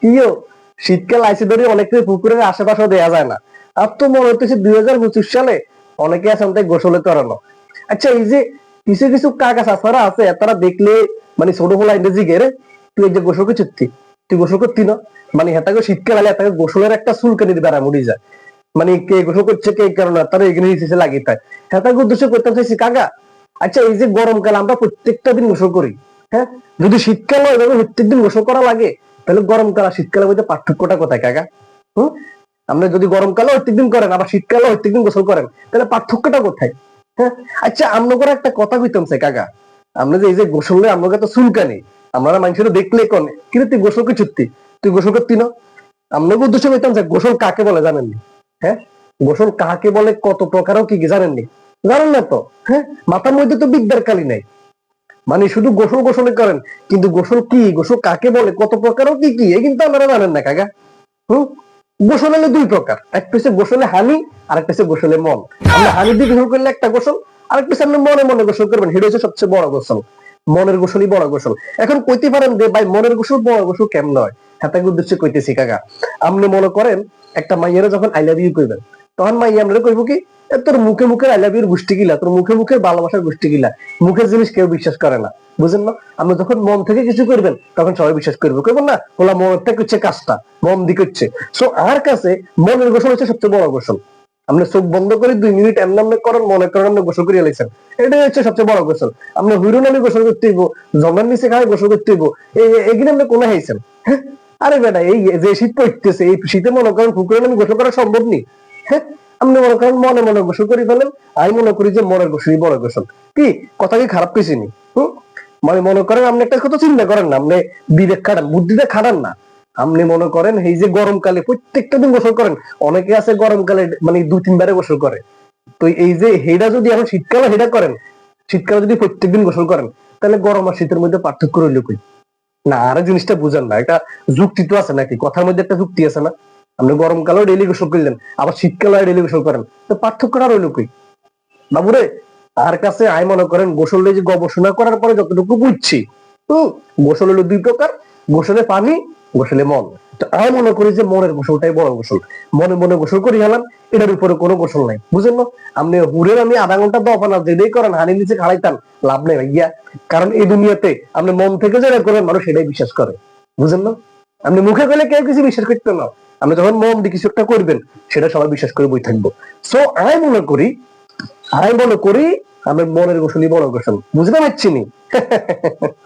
কিও শীতকাল আইসে ধরে অনেকে পুকুরের আশেপাশে দেয়া যায় না। আর তো মনে হচ্ছে দুই হাজার পঁচিশ সালে অনেকে আছে আমাদের গোসলে করানো আচ্ছা এই যে কিছু কিছু কাকা চাষারা আছে, তারা দেখলে মানে ছোট হোলা ইংরেজি গেরে, তুই যে গোসল করছিস তুই গোসল করতি না? মানে হেতাকে শীতকাল আলে হেতাকে গোসলের একটা চুলকানি বেড়া মুড়ি যায়। মানে কে গোসল করছে, কে কারণ তারা এখানে হিসেবে লাগিয়ে থাকে হেতাকে উদ্দেশ্য করতে চাইছি কাকা আচ্ছা এই যে গরমকাল, আমরা প্রত্যেকটা দিন গোসল করি। হ্যাঁ? যদি শীতকাল হয় এভাবে প্রত্যেকদিন গোসল করা লাগে, তাহলে গরমকাল আর শীতকালের মধ্যে পার্থক্যটা কোথায়, কাকা? হুম? আপনি যদি গরমকালে প্রত্যেকদিন করেন, আবার শীতকালে প্রত্যেকদিন গোসল করেন, তাহলে পার্থক্যটা কোথায়? হ্যাঁ? আচ্ছা আমরা করে একটা কথা কইতাম সে, কাকা। আমরা যে এই যে গোসলে আমরা তো চুলকানি আমরা মানুষের দেখলে কনে কিন্তু তুই গোসল করছিস তুই গোসল করতি না? আমরা উদ্দেশ্য কইতাম যে, গোসল কাকে বলে জানেননি? হ্যাঁ? গোসল কাকে বলে, কত প্রকারও কি কি জানেননি? জানেন না তো? হ্যাঁ? মাথার মধ্যে তো বিদ্যার কালি নাই। মানে শুধু গোসল গোসলে করেন, কিন্তু গোসল কি? গোসল কাকে বলে? কত প্রকারও কি কি? এই কিন্তু আপনারা জানেন না, কাকা। হুম? গোসল হলো দুই প্রকার। একটা হচ্ছে গোসলে হানি আর একটা হচ্ছে গোসলে মন। আমরা হানি দিয়ে গোসল করলে একটা গোসল আর একটা হচ্ছে আপনি মনে মনে গোসল করবেন। সেটা হচ্ছে সবচেয়ে বড় গোসল। মনের গোসলই বড় গোসল। এখন কইতে পারেন যে, ভাই, মনের গোসল, বড় গোসল কেমন হয়? হাতাকে উদ্দেশ্যে কইতেছি, কাকা। আপনি মনে করেন, একটা মাইয়ারা যখন আই লাভ ইউ কইবেন তখন মাইয়া আমরা কইব কি তোর মুখে মুখে আই লাভ ইউর গোষ্ঠী গিলা, তোর মুখে মুখে ভালোবাসার গোষ্ঠী গিলা, মুখের জিনিস কেউ বিশ্বাস করে না। বুঝেন না? আপনি যখন মন থেকে কিছু করবেন, তখন সবাই বিশ্বাস করবে। করবেন না, ওলা মন থেকে হচ্ছে কাজটা, মন দিকে হচ্ছে। সো আর কাছে মনের গোসল হচ্ছে সবচেয়ে বড় গোসল। আপনি চোখ বন্ধ করে দুই মিনিট এমন এমন করেন, মনে করেন আপনি গোসল করে এলাইছেন এটাই হচ্ছে সবচেয়ে বড় গোসল। আপনি হুইরুন আমি গোসল করতে হইব, জমের নিচে খায় গোসল করতে হইব। এগুলো আপনি কোনে হাইছেন হ্যাঁ? আরে বেটা, এই যে শীত পড়তেছে, এই শীতে মনে করেন পুকুরে আমি গোসল করা সম্ভব নেই। আপনি মনে করেন, মনে মনে গোসল করে ফেলেন, আমি মনে করি যে মনের গোসলই বড় গোসল। কি? কথা কি খারাপ পেছিনি হুম? মানে মনে করেন, আপনি একটা কথা চিন্তা করেন না, আপনি বিবেক খাটান বুদ্ধিতে খাটান না। আপনি মনে করেন, এই যে গরমকালে প্রত্যেকটা দিন গোসল করেন, অনেকে আছে গরমকালে মানে দুই, তিনবারে গোসল করে। তো এই যে হেডা যদি এখন শীতকালে হেডা করেন, শীতকালে যদি প্রত্যেকদিন গোসল করেন, তাহলে গরম আর শীতের মধ্যে পার্থক্য রইল কই? না, আর জিনিসটা বুঝেন না, একটা যুক্তি তো আছে নাকি? কথার মধ্যে একটা যুক্তি আছে না? আপনি গরমকালেও ডেলি গোসল করলেন আবার শীতকালে ডেলি গোসল করেন। তো পার্থক্যটা রইল কই? বাবুরে, তার কাছে আয় মনে করেন, গোসল যে গবেষণা করার পরে যতটুকু বুঝছি হম গোসল হলো দুই প্রকার, গোসলে পানি, গোসলে মন তো আমি মনে করি যে মনের গোসলটাই বড় গোসল। মনে মনে গোসল করি গেলাম এটার উপরে কোনো গোসল নাই। বুঝেন না? আপনি হুরের আমি আধা ঘণ্টা দফানা যেটাই করেন হানি নিচে খাড়াইতাম, লাভ নেই ভাইয়া। কারণ এই দুনিয়াতে আপনি মন থেকে যেটা করেন, মানুষ সেটাই বিশ্বাস করে। বুঝেন না? আপনি মুখে গেলে কেউ কিছু বিশ্বাস করতে না। আপনি যখন মন দিয়ে কিছু একটা করবেন, সেটা সবাই বিশ্বাস করে বই থাকব। সো আমি মনে করি, আমি মনে করি আমি মনের গোসলই বড় গোসল বুঝতে পারছি নি